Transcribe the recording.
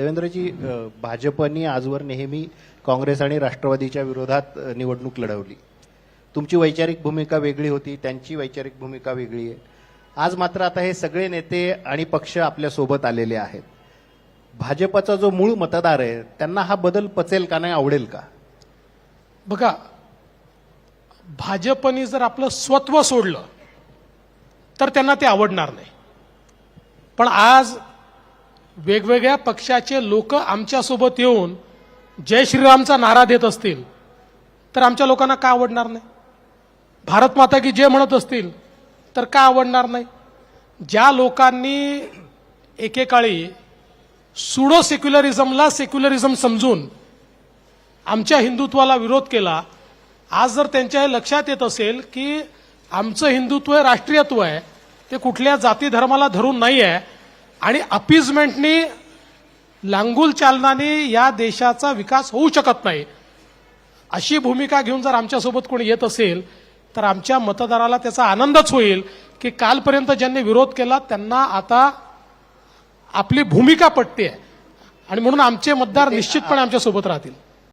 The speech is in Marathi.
देवेंद्रजी भाजपने भाजपनी आजवर नेहमी काँग्रेस आणि राष्ट्रवादीच्या विरोधात निवडणूक लढवली. तुमची वैचारिक भूमिका वेगळी होती त्यांची वैचारिक भूमिका वेगळी आहे. आज मात्र आता हे सगळे नेते आणि पक्ष आपल्यासोबत आलेले आहेत. भाजपचा जो मूळ मतदार आहे त्यांना हा बदल पचेल का नाही आवडेल का? बघा भाजपने जर आपलं स्वत्व सोडलं तर त्यांना ते आवडणार नाही. पण आज वेगवेगळ्या पक्षाचे लोक आमच्यासोबत येऊन जय श्रीरामचा नारा देत असतील तर आमच्या लोकांना का आवडणार नाही? भारत माता की जय म्हणत असतील तर का आवडणार नाही? ज्या लोकांनी एकेकाळी सुडो सेक्युलरिझमला सेक्युलरिझम समजून आमच्या हिंदुत्वाला विरोध केला आज जर त्यांच्या हे लक्षात येत असेल की आमचं हिंदुत्व आहे राष्ट्रीयत्व आहे ते कुठल्या जाती धर्माला धरून नाही आहे आणि अपिजमेंटनी लांगुल चालनाने या देशाचा विकास होऊ शकत नाही. अशी भूमिका घेऊन जर आमच्यासोबत कोणी येत असेल तर आमच्या मतदाराला त्याचा आनंदच होईल की कालपर्यंत ज्यांनी विरोध केला त्यांना आता आपली भूमिका पटते आणि म्हणून आमचे मतदार निश्चितपणे आमच्यासोबत राहतील.